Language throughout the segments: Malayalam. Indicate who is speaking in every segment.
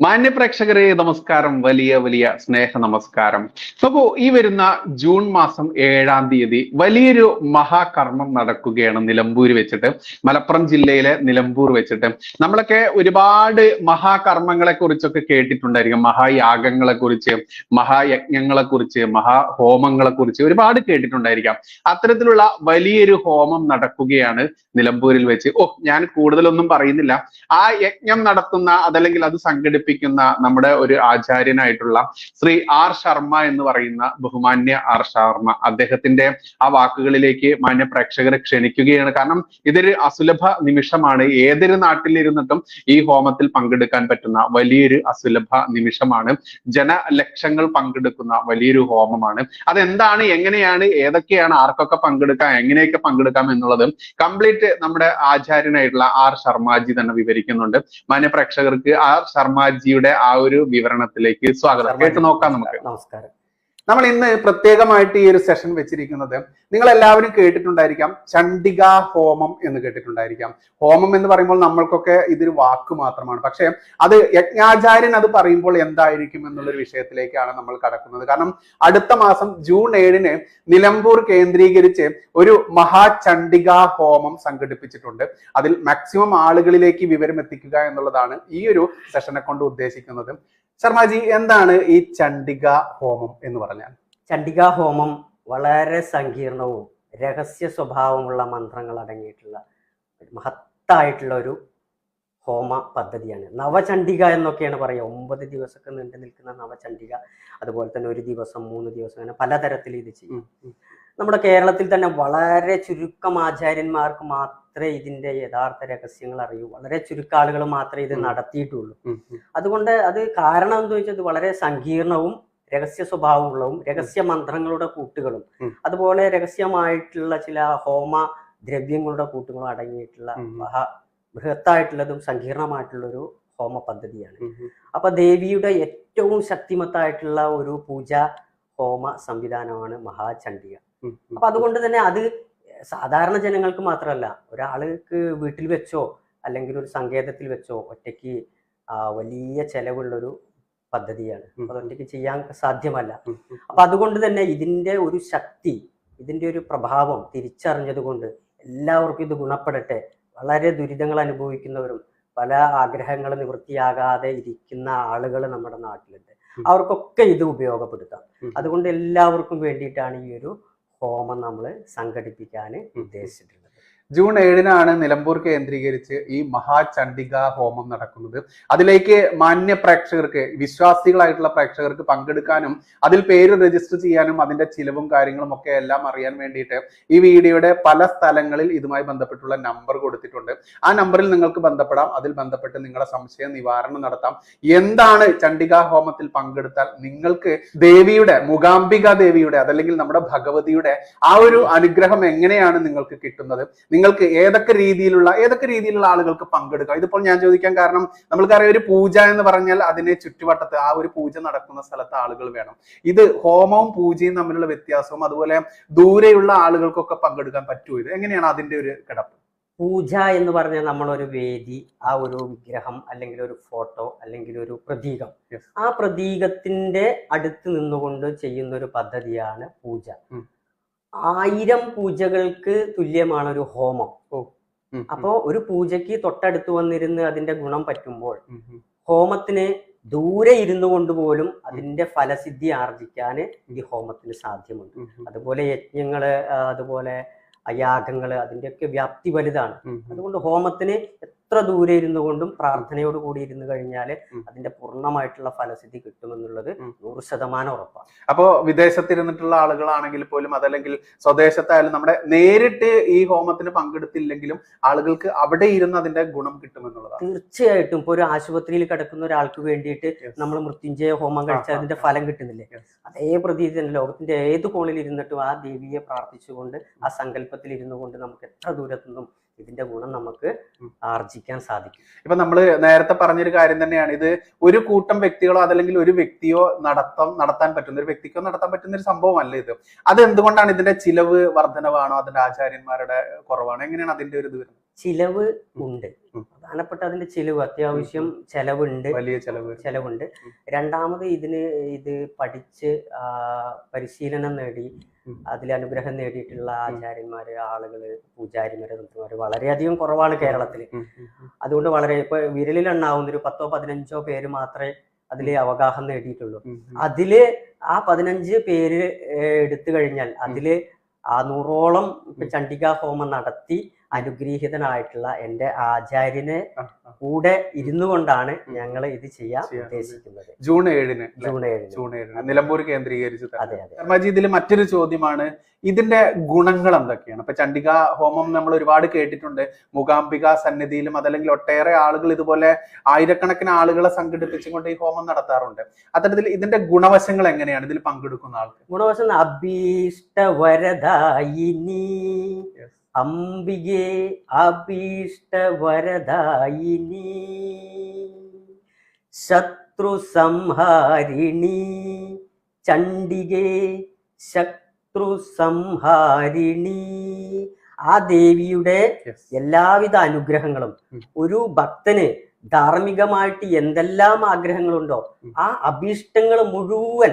Speaker 1: മാന്യ പ്രേക്ഷകരെ നമസ്കാരം. വലിയ വലിയ സ്നേഹ നമസ്കാരം. നോക്കൂ ഈ വരുന്ന ജൂൺ മാസം ഏഴാം തീയതി വലിയൊരു മഹാകർമ്മം നടക്കുകയാണ് നിലമ്പൂർ വെച്ചിട്ട്. മലപ്പുറം ജില്ലയിലെ നിലമ്പൂർ വെച്ചിട്ട്. നമ്മളൊക്കെ ഒരുപാട് മഹാകർമ്മങ്ങളെ കുറിച്ചൊക്കെ കേട്ടിട്ടുണ്ടായിരിക്കും. മഹായാഗങ്ങളെ കുറിച്ച് മഹായജ്ഞങ്ങളെ കുറിച്ച് മഹാഹോമങ്ങളെ കുറിച്ച് ഒരുപാട് കേട്ടിട്ടുണ്ടായിരിക്കാം. അത്തരത്തിലുള്ള വലിയൊരു ഹോമം നടക്കുകയാണ് നിലമ്പൂരിൽ വെച്ച്. ഓ ഞാൻ കൂടുതലൊന്നും പറയുന്നില്ല. ആ യജ്ഞം നടത്തുന്ന അതല്ലെങ്കിൽ അത് സംഘടിപ്പിക്കുന്ന നമ്മുടെ ഒരു ആചാര്യനായിട്ടുള്ള ശ്രീ ആർ ശർമ്മ എന്ന് പറയുന്ന ബഹുമാന്യ ആർ ശർമ്മ അദ്ദേഹത്തിന്റെ ആ വാക്കുകളിലേക്ക് മാന്യ പ്രേക്ഷകരെ ക്ഷണിക്കുകയാണ്. കാരണം ഇതൊരു അസുലഭ നിമിഷമാണ്. ഏതൊരു നാട്ടിലിരുന്നിട്ടും ഈ ഹോമത്തിൽ പങ്കെടുക്കാൻ പറ്റുന്ന വലിയൊരു അസുലഭ നിമിഷമാണ്. ജനലക്ഷങ്ങൾ പങ്കെടുക്കുന്ന വലിയൊരു ഹോമമാണ്. അതെന്താണ്? എങ്ങനെയാണ്? ഏതൊക്കെയാണ്? ആർക്കൊക്കെ പങ്കെടുക്കാം? എങ്ങനെയൊക്കെ പങ്കെടുക്കാം എന്നുള്ളത് കംപ്ലീറ്റ് നമ്മുടെ ആചാര്യനായിട്ടുള്ള ആർ ശർമാജി തന്നെ വിവരിക്കുന്നുണ്ട്. മാന്യ പ്രേക്ഷകർക്ക് ആർ ശർമാജിയുടെ ആ ഒരു വിവരണത്തിലേക്ക് സ്വാഗതം. കേട്ട് നോക്കാം നമുക്ക്.
Speaker 2: നമസ്കാരം.
Speaker 3: നമ്മൾ ഇന്ന് പ്രത്യേകമായിട്ട് ഈ ഒരു സെഷൻ വെച്ചിരിക്കുന്നത് നിങ്ങൾ എല്ലാവരും കേട്ടിട്ടുണ്ടായിരിക്കാം ചണ്ഡിക ഹോമം എന്ന് കേട്ടിട്ടുണ്ടായിരിക്കാം. ഹോമം എന്ന് പറയുമ്പോൾ നമ്മൾക്കൊക്കെ ഇതൊരു വാക്ക് മാത്രമാണ്. പക്ഷേ അത് യജ്ഞാചാര്യൻ അത് പറയുമ്പോൾ എന്തായിരിക്കും എന്നുള്ളൊരു വിഷയത്തിലേക്കാണ് നമ്മൾ കടക്കുന്നത്. കാരണം അടുത്ത മാസം ജൂൺ ഏഴിന് നിലമ്പൂർ കേന്ദ്രീകരിച്ച് ഒരു മഹാചണ്ഡിക ഹോമം സംഘടിപ്പിച്ചിട്ടുണ്ട്. അതിൽ മാക്സിമം ആളുകളിലേക്ക് വിവരം എത്തിക്കുക എന്നുള്ളതാണ് ഈ ഒരു സെഷനെ കൊണ്ട് ഉദ്ദേശിക്കുന്നത്. ശർമാജി എന്താണ് ഈ ചണ്ഡിക ഹോമം എന്ന് പറഞ്ഞാൽ?
Speaker 2: ചണ്ഡിക ഹോമം വളരെ സങ്കീർണവും രഹസ്യ സ്വഭാവമുള്ള മന്ത്രങ്ങൾ അടങ്ങിയിട്ടുള്ള മഹത്തായിട്ടുള്ള ഒരു ഹോമ പദ്ധതിയാണ്. നവചണ്ഡിക എന്നൊക്കെയാണ് പറയുക. ഒമ്പത് ദിവസമൊക്കെ നീണ്ടു നിൽക്കുന്ന നവചണ്ഡിക അതുപോലെ തന്നെ ഒരു ദിവസം മൂന്ന് ദിവസം അങ്ങനെ പലതരത്തിൽ ഇത് ചെയ്യും. നമ്മുടെ കേരളത്തിൽ തന്നെ വളരെ ചുരുക്കം ആചാര്യന്മാർക്ക് മാത്രമേ ഇതിന്റെ യഥാർത്ഥ രഹസ്യങ്ങൾ അറിയൂ വളരെ ചുരുക്കം ആളുകൾ മാത്രമേ ഇത് നടത്തിയിട്ടുള്ളൂ. അതുകൊണ്ട് അത് കാരണം എന്ന് ഇത് വളരെ സങ്കീർണവും രഹസ്യ സ്വഭാവമുള്ളതും രഹസ്യ മന്ത്രങ്ങളുടെ കൂട്ടുകളും അതുപോലെ രഹസ്യമായിട്ടുള്ള ചില ഹോമ ദ്രവ്യങ്ങളുടെ കൂട്ടുകളും അടങ്ങിയിട്ടുള്ള. മഹാ ബൃഹത്തായിട്ടുള്ളതും സങ്കീർണമായിട്ടുള്ള ഒരു ഹോമ പദ്ധതിയാണ്. അപ്പൊ ദേവിയുടെ ഏറ്റവും ശക്തിമത്തായിട്ടുള്ള ഒരു പൂജ ഹോമ സംവിധാനമാണ് മഹാചണ്ഡിക. അപ്പൊ അതുകൊണ്ട് തന്നെ അത് സാധാരണ ജനങ്ങൾക്ക് മാത്രമല്ല ഒരാൾക്ക് വീട്ടിൽ വെച്ചോ അല്ലെങ്കിൽ ഒരു സങ്കേതത്തിൽ വെച്ചോ ഒറ്റയ്ക്ക് വലിയ ചെലവുള്ളൊരു പദ്ധതിയാണ്. അതൊറ്റയ്ക്ക് ചെയ്യാൻ സാധ്യമല്ല. അപ്പൊ അതുകൊണ്ട് തന്നെ ഇതിന്റെ ഒരു ശക്തി ഇതിന്റെ ഒരു പ്രഭാവം തിരിച്ചറിഞ്ഞത് കൊണ്ട് എല്ലാവർക്കും ഇത് ഗുണപ്പെടട്ടെ. വളരെ ദുരിതങ്ങൾ അനുഭവിക്കുന്നവരും പല ആഗ്രഹങ്ങൾ നിവൃത്തിയാകാതെ ഇരിക്കുന്ന ആളുകൾ നമ്മുടെ നാട്ടിലുണ്ട്. അവർക്കൊക്കെ ഇത് ഉപയോഗപ്പെടുത്താം. അതുകൊണ്ട് എല്ലാവർക്കും വേണ്ടിയിട്ടാണ് ഈ ഒരു ഹോമം നമ്മൾ സംഘടിപ്പിക്കാൻ ഉദ്ദേശിച്ചിട്ടുള്ളത്.
Speaker 3: ജൂൺ ഏഴിനാണ് നിലമ്പൂർ കേന്ദ്രീകരിച്ച് ഈ മഹാചണ്ഡിക ഹോമം നടക്കുന്നത്. അതിലേക്ക് മാന്യ പ്രേക്ഷകർക്ക് വിശ്വാസികളായിട്ടുള്ള പ്രേക്ഷകർക്ക് പങ്കെടുക്കാനും അതിൽ പേര് രജിസ്റ്റർ ചെയ്യാനും അതിന്റെ ചിലവും കാര്യങ്ങളും ഒക്കെ എല്ലാം അറിയാൻ വേണ്ടിയിട്ട് ഈ വീഡിയോയുടെ പല സ്ഥലങ്ങളിൽ ഇതുമായി ബന്ധപ്പെട്ടുള്ള നമ്പർ കൊടുത്തിട്ടുണ്ട്. ആ നമ്പറിൽ നിങ്ങൾക്ക് ബന്ധപ്പെടാം. അതിൽ ബന്ധപ്പെട്ട് നിങ്ങളുടെ സംശയ നിവാരണം നടത്താം. എന്താണ് ചണ്ഡിക ഹോമത്തിൽ പങ്കെടുത്താൽ നിങ്ങൾക്ക് ദേവിയുടെ മൂകാംബിക ദേവിയുടെ അതല്ലെങ്കിൽ നമ്മുടെ ഭഗവതിയുടെ ആ ഒരു അനുഗ്രഹം എങ്ങനെയാണ് നിങ്ങൾക്ക് കിട്ടുന്നത്? നിങ്ങൾക്ക് ഏതൊക്കെ രീതിയിലുള്ള ഏതൊക്കെ രീതിയിലുള്ള ആളുകൾക്ക് പങ്കെടുക്കാം? ഇതിപ്പോൾ ഞാൻ ചോദിക്കാൻ കാരണം നമ്മൾക്കറിയാം ഒരു പൂജ എന്ന് പറഞ്ഞാൽ അതിനെ ചുറ്റുവട്ടത്ത് ആ ഒരു പൂജ നടക്കുന്ന സ്ഥലത്ത് ആളുകൾ വേണം. ഇത് ഹോമവും പൂജയും തമ്മിലുള്ള വ്യത്യാസവും അതുപോലെ ദൂരെയുള്ള ആളുകൾക്കൊക്കെ പങ്കെടുക്കാൻ പറ്റുമോ ഇത്? എങ്ങനെയാണ് അതിന്റെ ഒരു കിടപ്പ്?
Speaker 2: പൂജ എന്ന് പറഞ്ഞാൽ നമ്മളൊരു വേദി ആ ഒരു വിഗ്രഹം അല്ലെങ്കിൽ ഒരു ഫോട്ടോ അല്ലെങ്കിൽ ഒരു പ്രതീകം. ആ പ്രതീകത്തിന്റെ അടുത്ത് നിന്നുകൊണ്ട് ചെയ്യുന്ന ഒരു പദ്ധതിയാണ് പൂജ. ആയിരം പൂജകൾക്ക് തുല്യമാണ് ഒരു ഹോമം അപ്പോ ഒരു പൂജയ്ക്ക് തൊട്ടടുത്ത് വന്നിരുന്ന് അതിന്റെ ഗുണം പറ്റുമ്പോൾ. ഹോമത്തിന് ദൂരെ ഇരുന്നു കൊണ്ട് പോലും അതിന്റെ ഫലസിദ്ധി ആർജിക്കാൻ ഈ ഹോമത്തിന് സാധ്യമുണ്ട്. അതുപോലെ യജ്ഞങ്ങൾ അതുപോലെ യാഗങ്ങൾ അതിന്റെയൊക്കെ വ്യാപ്തി വലുതാണ്. അതുകൊണ്ട് ഹോമത്തിന് എത്ര ദൂരെ ഇരുന്നു കൊണ്ടും പ്രാർത്ഥനയോട് കൂടി ഇരുന്ന് കഴിഞ്ഞാൽ അതിന്റെ പൂർണമായിട്ടുള്ള ഫലസിദ്ധി കിട്ടുമെന്നുള്ളത്. നൂറ് ശതമാനം ഉറപ്പാണ്
Speaker 3: അപ്പോ വിദേശത്തിരുന്നിട്ടുള്ള ആളുകളാണെങ്കിൽ പോലും അതല്ലെങ്കിൽ സ്വദേശത്തായാലും നമ്മുടെ നേരിട്ട് ഈ ഹോമത്തിന് പങ്കെടുത്തില്ലെങ്കിലും ആളുകൾക്ക് അവിടെ ഇരുന്ന് അതിന്റെ ഗുണം കിട്ടുമെന്നുള്ളതാണ്.
Speaker 2: തീർച്ചയായിട്ടും. ഇപ്പൊ ഒരു ആശുപത്രിയിൽ കിടക്കുന്ന ഒരാൾക്ക് വേണ്ടിയിട്ട് നമ്മൾ മൃത്യുഞ്ജയ ഹോമം കഴിച്ചാൽ അതിന്റെ ഫലം കിട്ടുന്നില്ലേ? അതേ പ്രതീതി തന്നെ ലോകത്തിന്റെ ഏത് കോണിൽ ഇരുന്നിട്ടും ആ ദേവിയെ പ്രാർത്ഥിച്ചുകൊണ്ട് ആ സങ്കല്പത്തിൽ ഇരുന്നു കൊണ്ട് നമുക്ക് എത്ര ദൂരത്തുനിന്നും ഇതിന്റെ ഗുണം നമുക്ക്. ആർജിക്കാൻ സാധിക്കും.
Speaker 3: ഇപ്പൊ നമ്മൾ നേരത്തെ പറഞ്ഞൊരു കാര്യം തന്നെയാണ്. ഇത് ഒരു കൂട്ടം വ്യക്തികളോ അതല്ലെങ്കിൽ ഒരു വ്യക്തിയോ നടത്താൻ നടത്താൻ പറ്റുന്ന ഒരു വ്യക്തിക്കോ നടത്താൻ പറ്റുന്ന ഒരു സംഭവമല്ല ഇത്. അത് എന്തുകൊണ്ടാണ് ഇതിന്റെ ചിലവ് വർധനവാണോ? അതിന്റെ ആചാര്യന്മാരുടെ കുറവാണോ? എങ്ങനെയാണ് അതിന്റെ ഒരു ഇത് വരുന്നത്?
Speaker 2: ചിലവ് ഉണ്ട്. പ്രധാനപ്പെട്ട അതിന്റെ ചിലവ് അത്യാവശ്യം ചെലവുണ്ട്.
Speaker 3: വലിയ ചെലവ്.
Speaker 2: ചെലവുണ്ട്. രണ്ടാമത് ഇതിന് ഇത് പഠിച്ച് പരിശീലനം നേടി. അതിൽ അനുഗ്രഹം നേടിയിട്ടുള്ള ആചാര്യന്മാര് ആളുകൾ പൂജാരിമാര് നൃത്തമാര് വളരെയധികം കുറവാണ് കേരളത്തിൽ. അതുകൊണ്ട് വളരെ ഇപ്പൊ വിരലിലെണ്ണാവുന്ന ഒരു പത്തോ പതിനഞ്ചോ പേര് മാത്രമേ അതിൽ അവഗാഹം നേടിയിട്ടുള്ളൂ. അതിൽ ആ പതിനഞ്ച് പേര് എടുത്തു കഴിഞ്ഞാൽ അതിൽ ആ നൂറോളം ചണ്ഡികാ ഹോമം നടത്തി അനുഗ്രഹീതനായിട്ടുള്ള എന്റെ ആചാര്യനെ. കൂടെ ഇരുന്നു കൊണ്ടാണ്. ഞങ്ങൾ ഇത് ചെയ്യാൻ ഉദ്ദേശിക്കുന്നത്.
Speaker 3: ജൂൺ ഏഴിന്?
Speaker 2: ജൂൺ ഏഴിന്.
Speaker 3: ജൂൺ ഏഴിന്. നിലമ്പൂർ കേന്ദ്രീകരിച്ച്
Speaker 2: അതെ അതെ.
Speaker 3: ഇതിൽ മറ്റൊരു ചോദ്യമാണ്. ഇതിന്റെ ഗുണങ്ങൾ എന്തൊക്കെയാണ്? ഇപ്പൊ ചണ്ഡിക ഹോമം നമ്മൾ ഒരുപാട് കേട്ടിട്ടുണ്ട്. മൂകാംബിക സന്നിധിയിലും അതല്ലെങ്കിൽ ഒട്ടേറെ ആളുകൾ ഇതുപോലെ ആയിരക്കണക്കിന് ആളുകളെ സംഘടിപ്പിച്ചുകൊണ്ട് ഈ ഹോമം നടത്താറുണ്ട്. അത്തരത്തിൽ ഇതിന്റെ ഗുണവശങ്ങൾ എങ്ങനെയാണ് ഇതിൽ പങ്കെടുക്കുന്ന ആൾക്ക്?
Speaker 2: ഗുണവശം അഭീഷ്ടവരദായിനി
Speaker 3: Yes.
Speaker 2: അംബികെ അഭീഷ്ടവരദായിനി ശത്രു സംഹാരിണി ചണ്ഡികെ ശത്രു സംഹാരിണി. ആ ദേവിയുടെ എല്ലാവിധ അനുഗ്രഹങ്ങളും ഒരു ഭക്തന് ധാർമ്മികമായിട്ട് എന്തെല്ലാം ആഗ്രഹങ്ങളുണ്ടോ. ആ അഭീഷ്ടങ്ങൾ മുഴുവൻ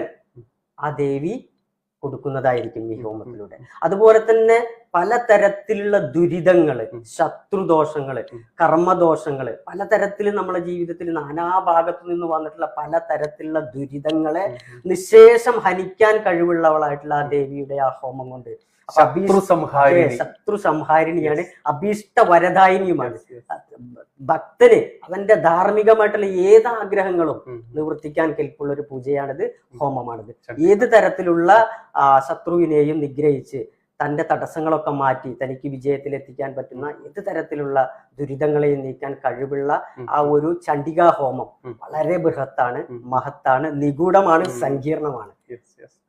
Speaker 2: ആ ദേവി കൊടുക്കുന്നതായിരിക്കും ഈ ഹോമത്തിലൂടെ. അതുപോലെ തന്നെ പലതരത്തിലുള്ള
Speaker 3: ദുരിതങ്ങൾ
Speaker 2: ശത്രുദോഷങ്ങൾ
Speaker 3: ശത്രുദോഷങ്ങൾ
Speaker 2: കർമ്മദോഷങ്ങൾ പലതരത്തിൽ നമ്മുടെ ജീവിതത്തിൽ നാനാഭാഗത്തു നിന്ന് വന്നിട്ടുള്ള പലതരത്തിലുള്ള ദുരിതങ്ങളെ നിശേഷം ഹനിക്കാൻ കഴിവുള്ളവളായിട്ടുള്ള ആ ദേവിയുടെ ആ ഹോമം കൊണ്ട്.
Speaker 3: ശത്രു സംഹാരിണി.
Speaker 2: ശത്രു സംഹാരിണിയാണ്. അഭീഷ്ട വരദായിനിയുമാണ്. ഭക്തന് അവന്റെ ധാർമ്മികമായിട്ടുള്ള ഏത് ആഗ്രഹങ്ങളും നിവർത്തിക്കാൻ കെൽപ്പുള്ള ഒരു പൂജയാണിത് ഹോമമാണിത്. ഏത് തരത്തിലുള്ള ശത്രുവിനെയും നിഗ്രഹിച്ച് തന്റെ തടസ്സങ്ങളൊക്കെ മാറ്റി തനിക്ക് വിജയത്തിലെത്തിക്കാൻ പറ്റുന്ന ഏത് തരത്തിലുള്ള ദുരിതങ്ങളെയും നീക്കാൻ കഴിവുള്ള ആ ഒരു ചണ്ഡികാ ഹോമം വളരെ ബൃഹത്താണ് മഹത്താണ് നിഗൂഢമാണ് സങ്കീർണമാണ്.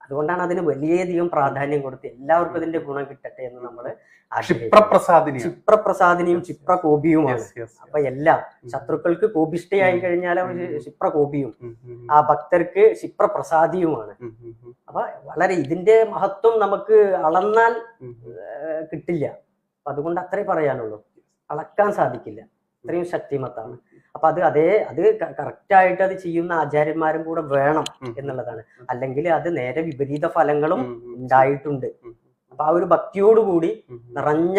Speaker 2: അതുകൊണ്ടാണ് അതിന് വലിയധികം പ്രാധാന്യം കൊടുത്ത് എല്ലാവർക്കും ഇതിന്റെ ഗുണം കിട്ടട്ടെ എന്ന് നമ്മൾ
Speaker 3: ക്ഷിപ്രസാദിനി
Speaker 2: ക്ഷിപ്രപ്രസാദിനിയും ക്ഷിപ്രകോപിയുമാണ്. അപ്പൊ എല്ലാം ശത്രുക്കൾക്ക് കോപിഷ്ഠയായി. കഴിഞ്ഞാൽ. ക്ഷിപ്രകോപിയും. ആ ഭക്തർക്ക് ക്ഷിപ്രപ്രസാദിയുമാണ്. അപ്പൊ വളരെ ഇതിന്റെ മഹത്വം നമുക്ക് അളന്നാൽ കിട്ടില്ല. അപ്പൊ അതുകൊണ്ട് അത്രേ പറയാനുള്ളൂ. അളക്കാൻ സാധിക്കില്ല. അത്രയും ശക്തിമത്താണ്. അപ്പൊ അത് അതേ അത് കറക്റ്റ് ആയിട്ട് അത് ചെയ്യുന്ന ആചാര്യന്മാരും കൂടെ വേണം എന്നുള്ളതാണ്. അല്ലെങ്കിൽ അത് നേരെ വിപരീത ഫലങ്ങളും. ഉണ്ടായിട്ടുണ്ട്. അപ്പൊ ആ ഒരു ഭക്തിയോടുകൂടി. നിറഞ്ഞ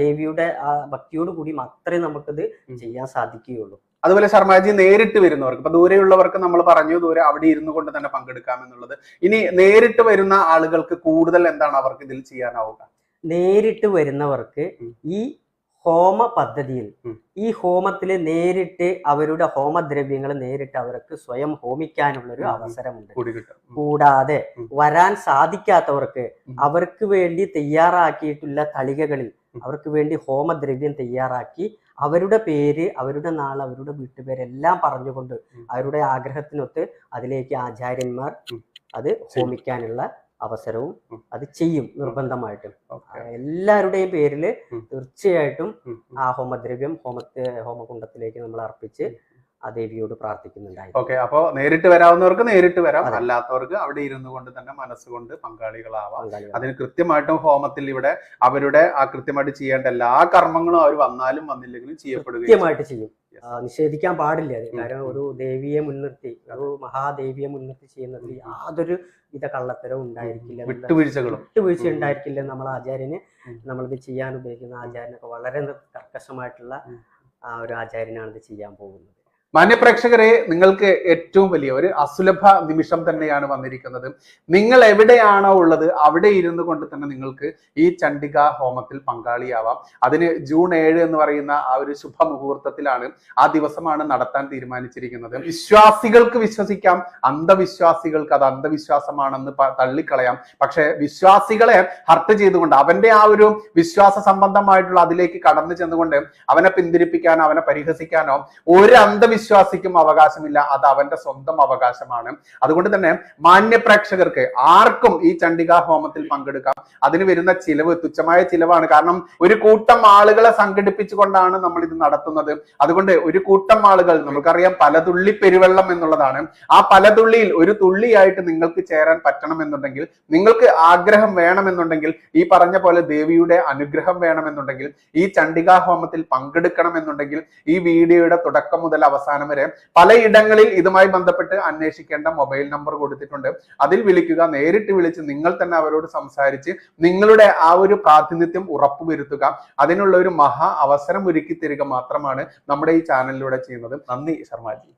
Speaker 2: ദേവിയുടെ ആ ഭക്തിയോട് കൂടി മാത്രമേ നമുക്കത്. ചെയ്യാൻ സാധിക്കുകയുള്ളൂ.
Speaker 3: അതുപോലെ ശർമാജി നേരിട്ട് വരുന്നവർക്ക് ഇപ്പൊ ദൂരെയുള്ളവർക്ക് നമ്മൾ പറഞ്ഞു ദൂരെ അവിടെ ഇരുന്നു കൊണ്ട് തന്നെ പങ്കെടുക്കാം എന്നുള്ളത്. ഇനി നേരിട്ട് വരുന്ന ആളുകൾക്ക് കൂടുതൽ എന്താണ് അവർക്ക് ഇതിൽ ചെയ്യാനാവുക?
Speaker 2: നേരിട്ട് വരുന്നവർക്ക് ഈ ഹോമ പദ്ധതിയിൽ ഈ ഹോമത്തിൽ നേരിട്ട് അവരുടെ ഹോമദ്രവ്യങ്ങൾ നേരിട്ട് അവർക്ക് സ്വയം ഹോമിക്കാനുള്ള ഒരു അവസരമുണ്ട്. കൂടാതെ വരാൻ സാധിക്കാത്തവർക്ക് അവർക്ക് വേണ്ടി തയ്യാറാക്കിയിട്ടുള്ള തളികകളിൽ അവർക്ക് വേണ്ടി ഹോമദ്രവ്യം തയ്യാറാക്കി അവരുടെ പേര് അവരുടെ നാൾ അവരുടെ വീട്ടുപേരെല്ലാം പറഞ്ഞുകൊണ്ട്. അവരുടെ ആഗ്രഹത്തിനൊത്ത് അതിലേക്ക് ആചാര്യന്മാർ. അത് ഹോമിക്കാനുള്ള അവസരവും. അത് ചെയ്യും നിർബന്ധമായിട്ടും എല്ലാവരുടെയും പേരിൽ. തീർച്ചയായിട്ടും. ആ ഹോമദ്രവ്യം ഹോമത്തെ ഹോമകുണ്ടത്തിലേക്ക് നമ്മൾ അർപ്പിച്ച് ആ ദേവിയോട് പ്രാർത്ഥിക്കുന്നുണ്ടായിരുന്നു.
Speaker 3: ഓക്കെ അപ്പോ നേരിട്ട് വരാവുന്നവർക്ക് നേരിട്ട് വരാം. അല്ലാത്തവർക്ക് അവിടെ ഇരുന്നു കൊണ്ട് തന്നെ മനസ്സുകൊണ്ട് പങ്കാളികളാവാം. അതിന് കൃത്യമായിട്ടും ഹോമത്തിൽ ഇവിടെ അവരുടെ ആ കൃത്യമായിട്ട് ചെയ്യേണ്ട എല്ലാ കർമ്മങ്ങളും അവർ വന്നാലും വന്നില്ലെങ്കിലും ചെയ്യപ്പെടുക
Speaker 2: കൃത്യമായിട്ട് ചെയ്യും. നിഷേധിക്കാൻ പാടില്ല. അത് കാരണം ഒരു ദേവിയെ മുൻനിർത്തി ഒരു മഹാദേവിയെ മുൻനിർത്തി ചെയ്യുന്നതിൽ. യാതൊരു വിധ കള്ളത്തരവും ഉണ്ടായിരിക്കില്ല
Speaker 3: വിട്ടുവീഴ്ചകളും.
Speaker 2: വിട്ടുവീഴ്ച ഉണ്ടായിരിക്കില്ല നമ്മൾ ആചാര്യന്. നമ്മളിത് ചെയ്യാൻ ഉപയോഗിക്കുന്ന ആചാര്യനൊക്കെ വളരെ കർക്കശമായിട്ടുള്ള ആ ഒരു ആചാര്യനാണ് ഇത് ചെയ്യാൻ പോകുന്നത്.
Speaker 3: മാന്യപ്രേക്ഷകരെ നിങ്ങൾക്ക് ഏറ്റവും വലിയ ഒരു അസുലഭ നിമിഷം തന്നെയാണ് വന്നിരിക്കുന്നത്. നിങ്ങൾ എവിടെയാണോ ഉള്ളത് അവിടെ ഇരുന്നു കൊണ്ട് തന്നെ നിങ്ങൾക്ക് ഈ ചണ്ഡിക ഹോമത്തിൽ പങ്കാളിയാവാം. അതിന് ജൂൺ ഏഴ് എന്ന് പറയുന്ന ആ ഒരു ശുഭ മുഹൂർത്തത്തിലാണ് ആ ദിവസമാണ് നടത്താൻ തീരുമാനിച്ചിരിക്കുന്നത്. വിശ്വാസികൾക്ക് വിശ്വസിക്കാം. അന്ധവിശ്വാസികൾക്ക് അത് അന്ധവിശ്വാസമാണെന്ന് തള്ളിക്കളയാം. പക്ഷെ വിശ്വാസികളെ ഹർട്ട് ചെയ്തുകൊണ്ട് അവന്റെ ആ ഒരു വിശ്വാസ സംബന്ധമായിട്ടുള്ള അതിലേക്ക് കടന്നു ചെന്നുകൊണ്ട് അവനെ പിന്തിരിപ്പിക്കാനോ അവനെ പരിഹസിക്കാനോ ഒരു അന്ധവിശ്വാസം വിശ്വാസിക്കും അവകാശമില്ല. അത് അവന്റെ സ്വന്തം അവകാശമാണ്. അതുകൊണ്ട് തന്നെ മാന്യ പ്രേക്ഷകർക്ക് ആർക്കും ഈ ചണ്ഡികാ ഹോമത്തിൽ പങ്കെടുക്കാം. അതിന് വരുന്ന ചിലവ് തുച്ഛമായ ചിലവാണ്. കാരണം ഒരു കൂട്ടം ആളുകളെ സംഘടിപ്പിച്ചുകൊണ്ടാണ് നമ്മൾ ഇത് നടത്തുന്നത്. അതുകൊണ്ട് ഒരു കൂട്ടം ആളുകൾ നമുക്കറിയാം പലതുള്ളി പെരുവെള്ളം എന്നുള്ളതാണ്. ആ പലതുള്ളിയിൽ ഒരു തുള്ളിയായിട്ട് നിങ്ങൾക്ക് ചേരാൻ പറ്റണം എന്നുണ്ടെങ്കിൽ നിങ്ങൾക്ക് ആഗ്രഹം വേണമെന്നുണ്ടെങ്കിൽ ഈ പറഞ്ഞ പോലെ ദേവിയുടെ അനുഗ്രഹം വേണമെന്നുണ്ടെങ്കിൽ ഈ ചണ്ഡികാ ഹോമത്തിൽ പങ്കെടുക്കണം എന്നുണ്ടെങ്കിൽ ഈ വീഡിയോയുടെ തുടക്കം മുതൽ അവസാനം വരെ പലയിടങ്ങളിൽ ഇതുമായി ബന്ധപ്പെട്ട് അന്വേഷിക്കേണ്ട മൊബൈൽ നമ്പർ കൊടുത്തിട്ടുണ്ട്. അതിൽ വിളിക്കുക നേരിട്ട് വിളിച്ച് നിങ്ങൾ തന്നെ അവരോട് സംസാരിച്ച് നിങ്ങളുടെ ആ ഒരു പ്രാതിനിധ്യം ഉറപ്പുവരുത്തുക. അതിനുള്ള ഒരു മഹാ അവസരം ഒരുക്കി തരിക മാത്രമാണ് നമ്മുടെ ഈ ചാനലിലൂടെ ചെയ്യുന്നത്. നന്ദി ശർമാജി